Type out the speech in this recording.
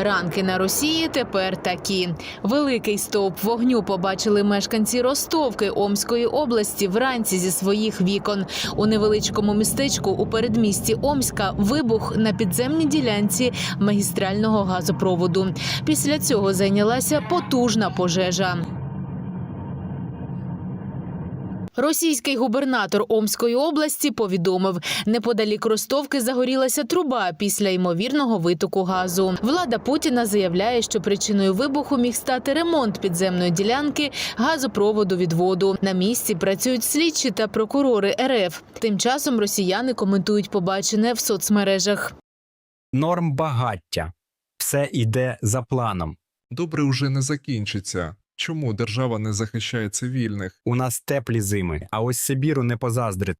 Ранки на Росії тепер такі. Великий стовп вогню побачили мешканці Ростовки Омської області вранці зі своїх вікон. У невеличкому містечку у передмісті Омська вибух на підземній ділянці магістрального газопроводу. Після цього зайнялася потужна пожежа. Російський губернатор Омської області повідомив, неподалік Ростовки загорілася труба після ймовірного витоку газу. Влада Путіна заявляє, що причиною вибуху міг стати ремонт підземної ділянки газопроводу відводу. На місці працюють слідчі та прокурори РФ. Тим часом росіяни коментують побачене в соцмережах. Норм багаття. Все йде за планом. Добре уже не закінчиться. Чому держава не захищає цивільних? У нас теплі зими, а ось Сибіру не позаздрити.